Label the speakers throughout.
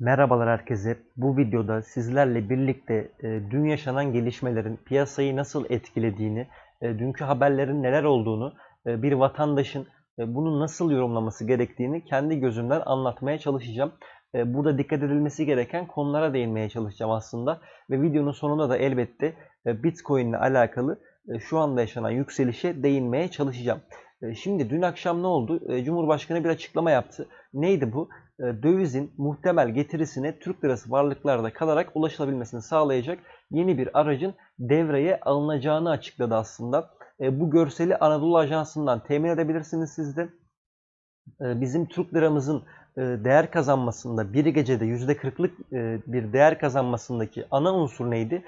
Speaker 1: Merhabalar herkese. Bu videoda sizlerle birlikte e, dün yaşanan gelişmelerin piyasayı nasıl etkilediğini, e, dünkü haberlerin neler olduğunu, e, bir vatandaşın bunu nasıl yorumlaması gerektiğini kendi gözümden anlatmaya çalışacağım. Burada dikkat edilmesi gereken konulara değinmeye çalışacağım aslında. Ve videonun sonunda da elbette Bitcoin ile alakalı şu anda yaşanan yükselişe değinmeye çalışacağım. E, Şimdi dün akşam ne oldu? E, Cumhurbaşkanı bir açıklama yaptı. Neydi bu? E, Dövizin muhtemel getirisine Türk lirası varlıklarda kalarak ulaşılabilmesini sağlayacak yeni bir aracın devreye alınacağını açıkladı aslında. Bu görseli Anadolu Ajansı'ndan temin edebilirsiniz siz de. Bizim Türk liramızın değer kazanmasında bir gecede %40'lık e, bir değer kazanmasındaki ana unsur neydi?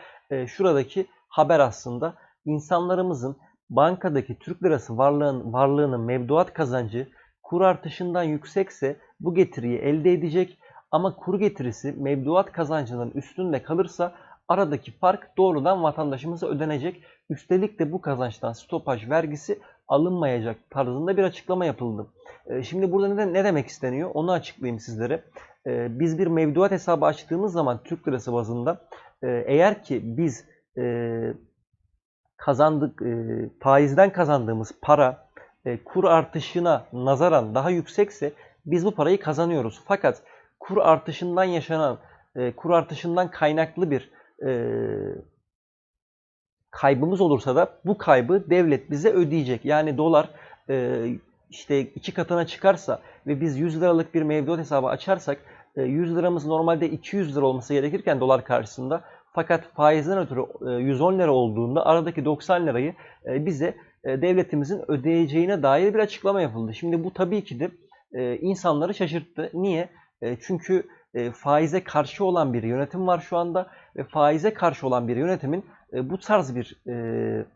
Speaker 1: Şuradaki haber aslında insanlarımızın bankadaki Türk lirası varlığın, varlığının mevduat kazancı kur artışından yüksekse bu getiriyi elde edecek ama kur getirisi mevduat kazancının üstünde kalırsa aradaki fark doğrudan vatandaşımıza ödenecek. Üstelik de bu kazançtan stopaj vergisi alınmayacak tarzında bir açıklama yapıldı. E, Şimdi burada ne, ne demek isteniyor onu açıklayayım sizlere. E, Biz bir mevduat hesabı açtığımız zaman Türk lirası bazında e, eğer ki biz e, kazandık e, faizden kazandığımız para e, kur artışına nazaran daha yüksekse biz bu parayı kazanıyoruz. Fakat kur artışından yaşanan e, kur artışından kaynaklı bir e, kaybımız olursa da bu kaybı devlet bize ödeyecek. Yani dolar e, işte iki katına çıkarsa ve biz 100 liralık bir mevduat hesabı açarsak e, 100 liramız normalde 200 lira olması gerekirken dolar karşısında fakat faizden ötürü e, 110 lira olduğunda aradaki 90 lirayı e, bize e, devletimizin ödeyeceğine dair bir açıklama yapıldı. Şimdi bu tabii ki de e, insanları şaşırttı. Niye? E, çünkü e, faize karşı olan bir yönetim var şu anda ve faize karşı olan bir yönetimin e, bu tarz bir e,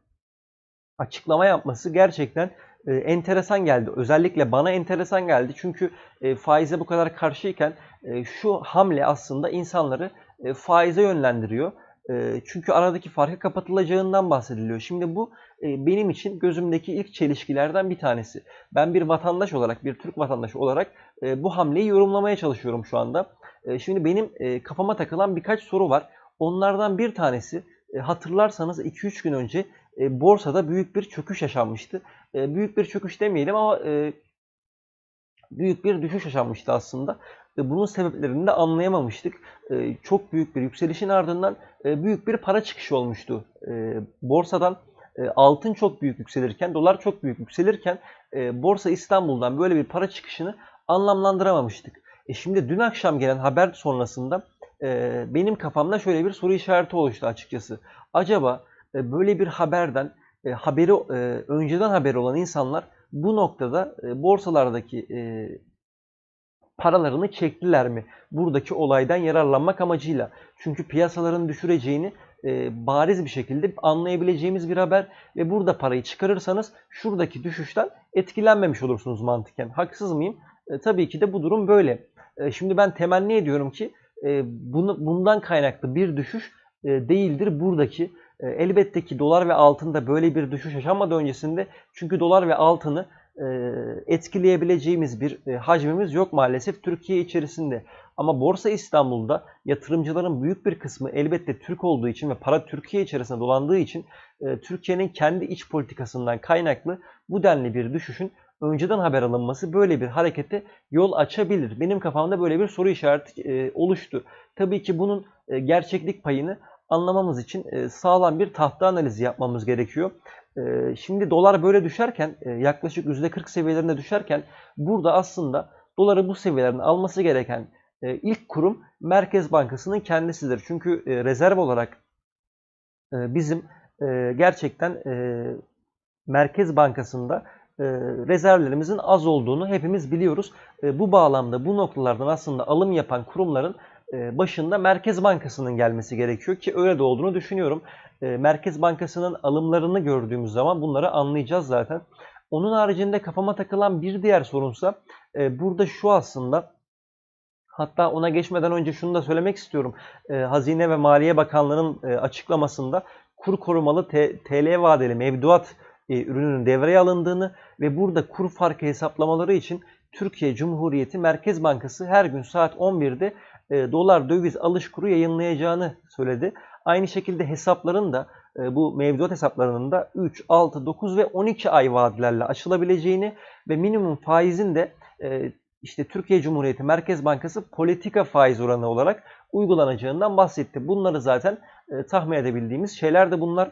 Speaker 1: açıklama yapması gerçekten e, enteresan geldi. Özellikle bana enteresan geldi. Çünkü e, faize bu kadar karşıyken e, şu hamle aslında insanları e, faize yönlendiriyor. E, çünkü aradaki farkı kapatılacağından bahsediliyor. Şimdi bu e, benim için gözümdeki ilk çelişkilerden bir tanesi. Ben bir vatandaş olarak, bir Türk vatandaşı olarak e, bu hamleyi yorumlamaya çalışıyorum şu anda. E, şimdi benim e, kafama takılan birkaç soru var. Onlardan bir tanesi e, hatırlarsanız 2-3 gün önce e, borsada büyük bir çöküş yaşanmıştı. E, büyük bir çöküş demeyelim ama e, büyük bir düşüş yaşanmıştı aslında. E, bunun sebeplerini de anlayamamıştık. E, çok büyük bir yükselişin ardından e, büyük bir para çıkışı olmuştu e, borsadan. E, altın çok büyük yükselirken, dolar çok büyük yükselirken e, Borsa İstanbul'dan böyle bir para çıkışını anlamlandıramamıştık. E şimdi dün akşam gelen haber sonrasında e, benim kafamda şöyle bir soru işareti oluştu açıkçası. Acaba e, böyle bir haberden e, haberi e, önceden haberi olan insanlar bu noktada e, borsalardaki e, paralarını çektiler mi? Buradaki olaydan yararlanmak amacıyla. Çünkü piyasaların düşüreceğini e, bariz bir şekilde anlayabileceğimiz bir haber ve burada parayı çıkarırsanız şuradaki düşüşten etkilenmemiş olursunuz mantıken. Haksız mıyım? E, tabii ki de bu durum böyle. E, şimdi ben temenni ediyorum ki e, bunu, bundan kaynaklı bir düşüş e, değildir buradaki. E, elbette ki dolar ve altında böyle bir düşüş yaşanmadı öncesinde. Çünkü dolar ve altını etkileyebileceğimiz bir e, hacmimiz yok maalesef Türkiye içerisinde. Ama Borsa İstanbul'da yatırımcıların büyük bir kısmı elbette Türk olduğu için ve para Türkiye içerisinde dolandığı için e, Türkiye'nin kendi iç politikasından kaynaklı bu denli bir düşüşün önceden haber alınması böyle bir harekete yol açabilir. Benim kafamda böyle bir soru işareti e, oluştu. Tabii ki bunun e, gerçeklik payını anlamamız için e, sağlam bir tahta analizi yapmamız gerekiyor. E, şimdi dolar böyle düşerken e, yaklaşık %40 seviyelerinde düşerken burada aslında doları bu seviyelerden alması gereken e, ilk kurum Merkez Bankası'nın kendisidir. Çünkü e, rezerv olarak bizim gerçekten Merkez Bankası'nda rezervlerimizin az olduğunu hepimiz biliyoruz. Bu bağlamda bu noktalardan aslında alım yapan kurumların başında Merkez Bankası'nın gelmesi gerekiyor ki öyle de olduğunu düşünüyorum. E, Merkez Bankası'nın alımlarını gördüğümüz zaman bunları anlayacağız zaten. Onun haricinde kafama takılan bir diğer sorunsa e, burada şu aslında Hatta ona geçmeden önce şunu da söylemek istiyorum. E, Hazine ve Maliye Bakanlığı'nın e, açıklamasında kur korumalı TL vadeli mevduat e, ürününün devreye alındığını ve burada kur farkı hesaplamaları için Türkiye Cumhuriyeti Merkez Bankası her gün saat 11'de e, dolar döviz alış kuru yayınlayacağını söyledi. Aynı şekilde hesapların da e, bu mevduat hesaplarının da 3, 6, 9 ve 12 ay vadelerle açılabileceğini ve minimum faizin de e, işte Türkiye Cumhuriyeti Merkez Bankası politika faiz oranı olarak uygulanacağından bahsetti. Bunları zaten tahmin edebildiğimiz şeyler de bunlar.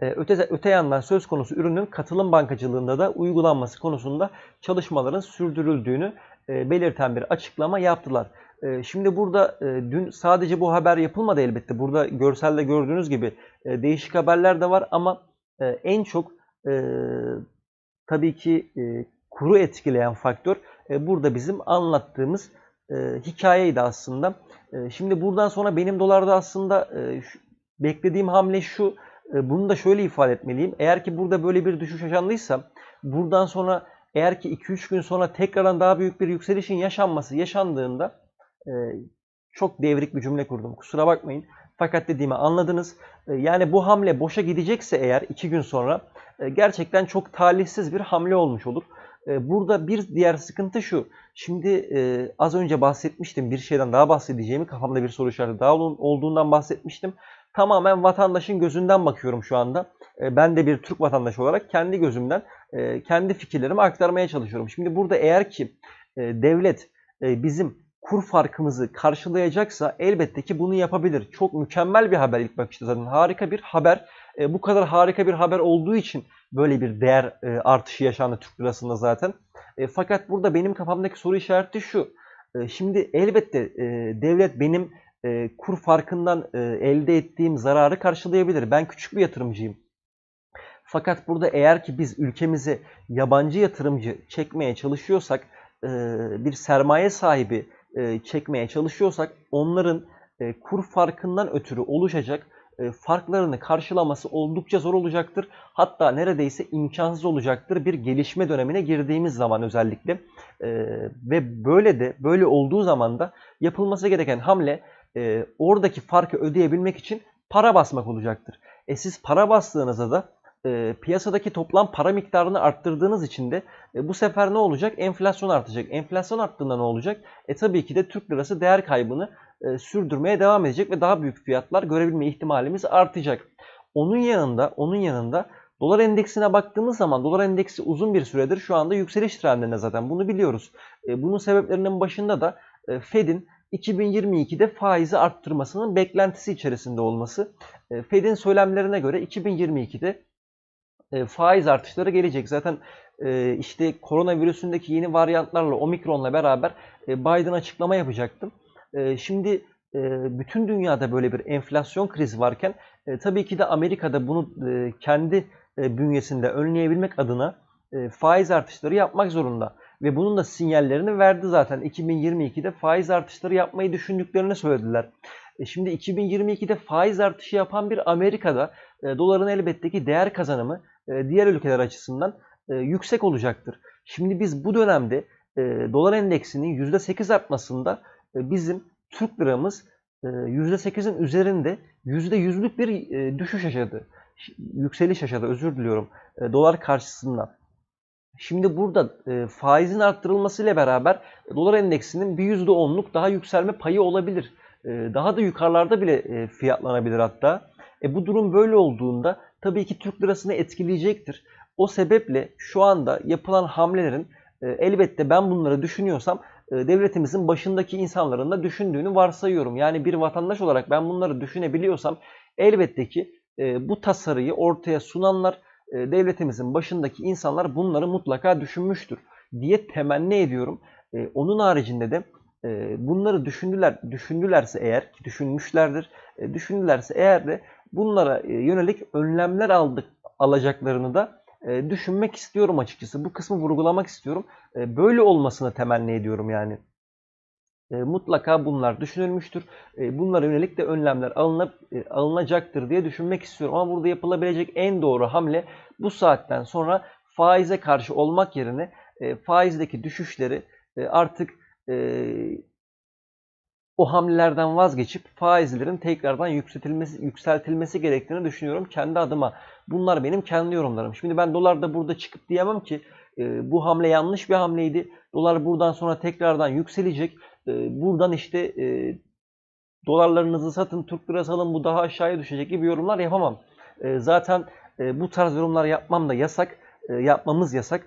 Speaker 1: Öte, öte yandan söz konusu ürünün katılım bankacılığında da uygulanması konusunda çalışmaların sürdürüldüğünü belirten bir açıklama yaptılar. E, şimdi burada e, dün sadece bu haber yapılmadı elbette. Burada görselde gördüğünüz gibi e, değişik haberler de var ama e, en çok e, tabii ki e, kuru etkileyen faktör e, burada bizim anlattığımız e, hikayeydi aslında. E, şimdi buradan sonra benim dolarda aslında e, beklediğim hamle şu. E, bunu da şöyle ifade etmeliyim. Eğer ki burada böyle bir düşüş yaşandıysa buradan sonra eğer ki 2-3 gün sonra tekrardan daha büyük bir yükselişin yaşanması yaşandığında e, çok devrik bir cümle kurdum. Kusura bakmayın. Fakat dediğimi anladınız. E, yani bu hamle boşa gidecekse eğer 2 gün sonra e, gerçekten çok talihsiz bir hamle olmuş olur. E, burada bir diğer sıkıntı şu. Şimdi e, az önce bahsetmiştim. Bir şeyden daha bahsedeceğimi kafamda bir soru işareti daha olduğundan bahsetmiştim. Tamamen vatandaşın gözünden bakıyorum şu anda. E, ben de bir Türk vatandaşı olarak kendi gözümden e, kendi fikirlerimi aktarmaya çalışıyorum. Şimdi burada eğer ki e, devlet bizim kur farkımızı karşılayacaksa elbette ki bunu yapabilir. Çok mükemmel bir haber ilk bakışta zaten. Harika bir haber. Bu kadar harika bir haber olduğu için böyle bir değer artışı yaşandı Türk lirasında zaten. Fakat burada benim kafamdaki soru işareti şu. Şimdi elbette devlet benim e, kur farkından e, elde ettiğim zararı karşılayabilir. Ben küçük bir yatırımcıyım. Fakat burada eğer ki biz ülkemize yabancı yatırımcı çekmeye çalışıyorsak, e, bir sermaye sahibi e, çekmeye çalışıyorsak onların e, kur farkından ötürü oluşacak e, farklarını karşılaması oldukça zor olacaktır. Hatta neredeyse imkansız olacaktır bir gelişme dönemine girdiğimiz zaman özellikle. Ve böyle de böyle olduğu zaman da yapılması gereken hamle oradaki farkı ödeyebilmek için para basmak olacaktır. E siz para bastığınızda da e, piyasadaki toplam para miktarını arttırdığınız için de e, bu sefer ne olacak? Enflasyon artacak. Enflasyon arttığında ne olacak? E tabii ki de Türk lirası değer kaybını e, sürdürmeye devam edecek ve daha büyük fiyatlar görebilme ihtimalimiz artacak. Onun yanında, onun yanında dolar endeksine baktığımız zaman dolar endeksi uzun bir süredir şu anda yükseliş trendinde zaten bunu biliyoruz. E, bunun sebeplerinin başında da e, Fed'in 2022'de faizi arttırmasının beklentisi içerisinde olması. E, Fed'in söylemlerine göre 2022'de e, faiz artışları gelecek. Zaten e, işte koronavirüsündeki yeni varyantlarla, omikronla beraber Biden açıklama yapacaktım. Şimdi bütün dünyada böyle bir enflasyon krizi varken tabii ki de Amerika'da bunu kendi bünyesinde önleyebilmek adına faiz artışları yapmak zorunda. Ve bunun da sinyallerini verdi zaten. 2022'de faiz artışları yapmayı düşündüklerini söylediler. Şimdi 2022'de faiz artışı yapan bir Amerika'da doların elbette ki değer kazanımı e, diğer ülkeler açısından e, yüksek olacaktır. Şimdi biz bu dönemde e, dolar endeksinin %8 artmasında bizim Türk liramız %8'in üzerinde %100'lük bir düşüş yaşadı. Yükseliş yaşadı özür diliyorum dolar karşısında. Şimdi burada faizin arttırılmasıyla beraber dolar endeksinin bir %10'luk daha yükselme payı olabilir. daha da yukarılarda bile fiyatlanabilir hatta. E bu durum böyle olduğunda tabii ki Türk lirasını etkileyecektir. O sebeple şu anda yapılan hamlelerin e, elbette ben bunları düşünüyorsam e, devletimizin başındaki insanların da düşündüğünü varsayıyorum. Yani bir vatandaş olarak ben bunları düşünebiliyorsam elbette ki e, bu tasarıyı ortaya sunanlar devletimizin başındaki insanlar bunları mutlaka düşünmüştür diye temenni ediyorum. Onun haricinde de bunları düşündüler düşündülerse eğer ki düşünmüşlerdir düşündülerse eğer de bunlara e, yönelik önlemler aldık alacaklarını da e, düşünmek istiyorum açıkçası. Bu kısmı vurgulamak istiyorum. E, böyle olmasını temenni ediyorum yani. Mutlaka bunlar düşünülmüştür. Bunlara yönelik de önlemler alınıp, alınacaktır diye düşünmek istiyorum. Ama burada yapılabilecek en doğru hamle bu saatten sonra faize karşı olmak yerine faizdeki düşüşleri artık o hamlelerden vazgeçip faizlerin tekrardan yükseltilmesi, yükseltilmesi gerektiğini düşünüyorum kendi adıma. Bunlar benim kendi yorumlarım. Şimdi ben dolarda burada çıkıp diyemem ki e, bu hamle yanlış bir hamleydi. Dolar buradan sonra tekrardan yükselecek. E, buradan işte e, dolarlarınızı satın, Türk lirası alın bu daha aşağıya düşecek gibi yorumlar yapamam. E, zaten e, bu tarz yorumlar yapmam da yasak, e, yapmamız yasak.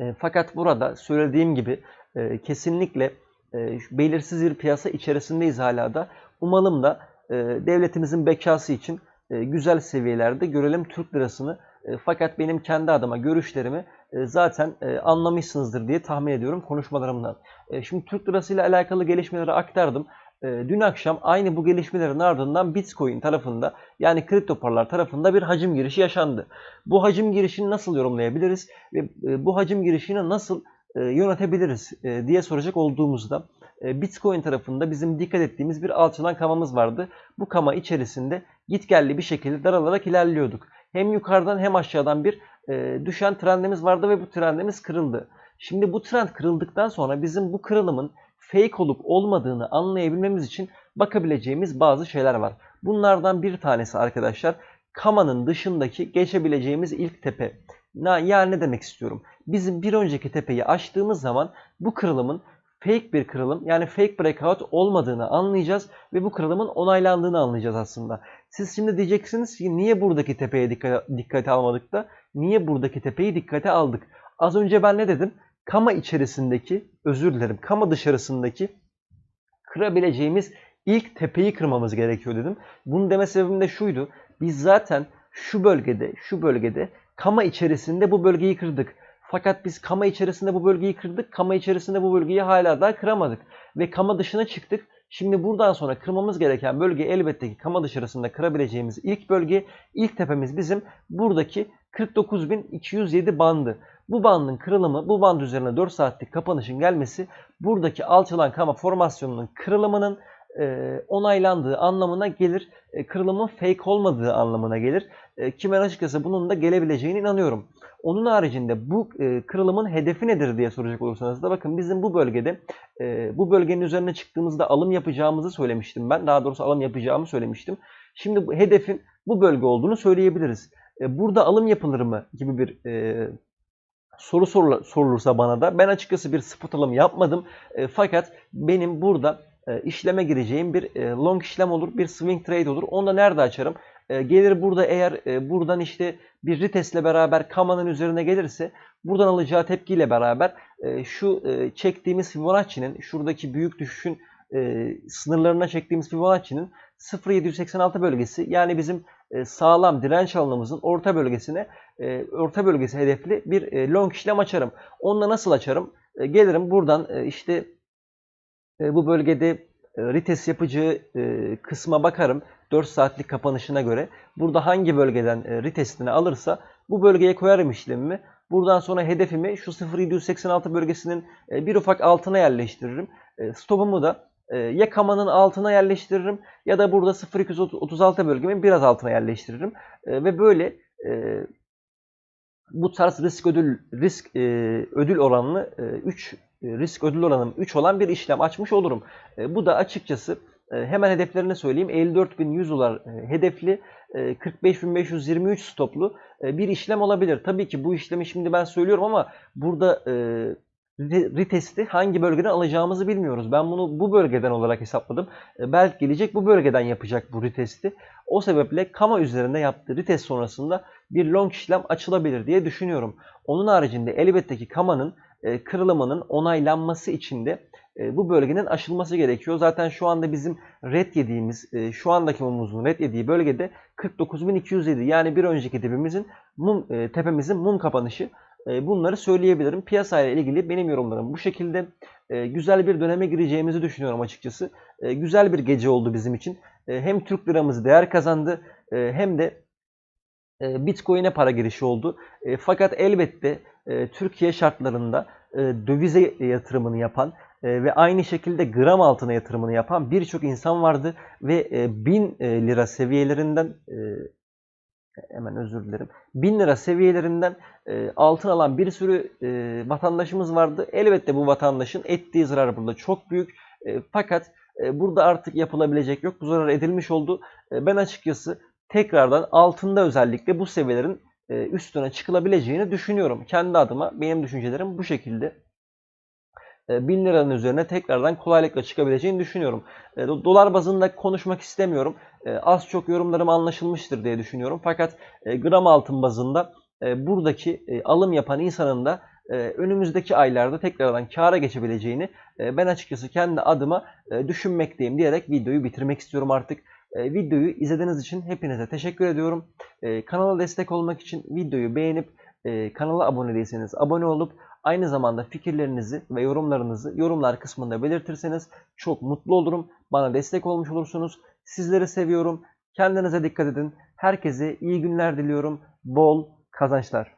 Speaker 1: E, fakat burada söylediğim gibi e, kesinlikle e, belirsiz bir piyasa içerisindeyiz hala da. Umalım da e, devletimizin bekası için e, güzel seviyelerde görelim Türk lirasını. E, fakat benim kendi adıma görüşlerimi zaten e, anlamışsınızdır diye tahmin ediyorum konuşmalarımdan. E, şimdi Türk lirası ile alakalı gelişmeleri aktardım. E, dün akşam aynı bu gelişmelerin ardından Bitcoin tarafında yani kripto paralar tarafında bir hacim girişi yaşandı. Bu hacim girişini nasıl yorumlayabiliriz ve e, bu hacim girişini nasıl e, yönetebiliriz e, diye soracak olduğumuzda e, Bitcoin tarafında bizim dikkat ettiğimiz bir alçalan kamamız vardı. Bu kama içerisinde gitgelli bir şekilde daralarak ilerliyorduk. Hem yukarıdan hem aşağıdan bir e, düşen trendimiz vardı ve bu trendimiz kırıldı. Şimdi bu trend kırıldıktan sonra bizim bu kırılımın fake olup olmadığını anlayabilmemiz için bakabileceğimiz bazı şeyler var. Bunlardan bir tanesi arkadaşlar kamanın dışındaki geçebileceğimiz ilk tepe. Yani ne demek istiyorum? Bizim bir önceki tepeyi aştığımız zaman bu kırılımın fake bir kırılım yani fake breakout olmadığını anlayacağız ve bu kırılımın onaylandığını anlayacağız aslında. Siz şimdi diyeceksiniz ki niye buradaki tepeye dikkat, dikkate almadık da niye buradaki tepeyi dikkate aldık? Az önce ben ne dedim? Kama içerisindeki, özür dilerim, kama dışarısındaki kırabileceğimiz ilk tepeyi kırmamız gerekiyor dedim. Bunu deme sebebim de şuydu. Biz zaten şu bölgede, şu bölgede kama içerisinde bu bölgeyi kırdık. Fakat biz kama içerisinde bu bölgeyi kırdık. Kama içerisinde bu bölgeyi hala daha kıramadık. ve kama dışına çıktık. Şimdi buradan sonra kırmamız gereken bölge elbette ki kama dışarısında kırabileceğimiz ilk bölge, ilk tepemiz bizim buradaki 49.207 bandı. Bu bandın kırılımı, bu band üzerine 4 saatlik kapanışın gelmesi buradaki alçalan kama formasyonunun kırılımının e, onaylandığı anlamına gelir. E, kırılımın fake olmadığı anlamına gelir. E, ki ben açıkçası bunun da gelebileceğine inanıyorum. Onun haricinde bu e, kırılımın hedefi nedir diye soracak olursanız da bakın bizim bu bölgede e, bu bölgenin üzerine çıktığımızda alım yapacağımızı söylemiştim ben. Daha doğrusu alım yapacağımı söylemiştim. Şimdi bu hedefin bu bölge olduğunu söyleyebiliriz. E, burada alım yapılır mı gibi bir soru sorulursa bana da ben açıkçası bir spot alım yapmadım. Fakat benim burada işleme gireceğim bir long işlem olur, bir swing trade olur. Onu da nerede açarım? E, gelir burada eğer e, buradan işte bir retest ile beraber kamanın üzerine gelirse buradan alacağı tepkiyle beraber e, şu çektiğimiz Fibonacci'nin şuradaki büyük düşüşün sınırlarına çektiğimiz Fibonacci'nin 0.786 bölgesi yani bizim sağlam direnç alanımızın orta bölgesine orta bölgesi hedefli bir long işlem açarım. Onunla nasıl açarım? Gelirim buradan işte bu bölgede e, retest yapacağı e, kısma bakarım. 4 saatlik kapanışına göre. Burada hangi bölgeden e, retestini alırsa bu bölgeye koyarım işlemimi. Buradan sonra hedefimi şu 0.786 bölgesinin bir ufak altına yerleştiririm. Stopumu da ya kamanın altına yerleştiririm ya da burada 0.236 bölgemin biraz altına yerleştiririm. Ve böyle bu tarz risk ödül risk ödül oranını e, 3 e, risk ödül oranım 3 olan bir işlem açmış olurum. E, bu da açıkçası e, hemen hedeflerini söyleyeyim. 54.100 dolar hedefli 45.523 stoplu bir işlem olabilir. Tabii ki bu işlemi şimdi ben söylüyorum ama burada retesti hangi bölgeden alacağımızı bilmiyoruz. Ben bunu bu bölgeden olarak hesapladım. Belki gelecek bu bölgeden yapacak bu retesti. O sebeple Kama üzerinde yaptığı retest sonrasında bir long işlem açılabilir diye düşünüyorum. Onun haricinde elbette ki Kama'nın e, kırılımının onaylanması için de e, bu bölgenin aşılması gerekiyor. Zaten şu anda bizim red yediğimiz, e, şu andaki mumumuzun red yediği bölgede 49.207 yani bir önceki tepemizin mum, tepemizin mum kapanışı. Bunları söyleyebilirim. Piyasayla ilgili benim yorumlarım bu şekilde. Güzel bir döneme gireceğimizi düşünüyorum açıkçası. Güzel bir gece oldu bizim için. Hem Türk liramız değer kazandı hem de Bitcoin'e para girişi oldu. Fakat elbette Türkiye şartlarında e, dövize yatırımını yapan e, ve aynı şekilde gram altına yatırımını yapan birçok insan vardı ve e, 1000 e, lira seviyelerinden e, hemen özür dilerim. 1000 lira seviyelerinden e, altın alan bir sürü vatandaşımız vardı. Elbette bu vatandaşın ettiği zarar burada çok büyük. Fakat burada artık yapılabilecek yok. Bu zarar edilmiş oldu. Ben açıkçası tekrardan altında özellikle bu seviyelerin üstüne çıkılabileceğini düşünüyorum. Kendi adıma benim düşüncelerim bu şekilde. e, 1000 liranın üzerine tekrardan kolaylıkla çıkabileceğini düşünüyorum. E, do- Dolar bazında konuşmak istemiyorum. E, Az çok yorumlarım anlaşılmıştır diye düşünüyorum. Fakat e, gram altın bazında e, buradaki e, alım yapan insanın da e, önümüzdeki aylarda tekrardan kâra geçebileceğini e, ben açıkçası kendi adıma e, düşünmekteyim diyerek videoyu bitirmek istiyorum artık. E, Videoyu izlediğiniz için hepinize teşekkür ediyorum. E, Kanala destek olmak için videoyu beğenip e, kanala abone değilseniz abone olup aynı zamanda fikirlerinizi ve yorumlarınızı yorumlar kısmında belirtirseniz çok mutlu olurum. Bana destek olmuş olursunuz. Sizleri seviyorum. Kendinize dikkat edin. Herkese iyi günler diliyorum. Bol kazançlar.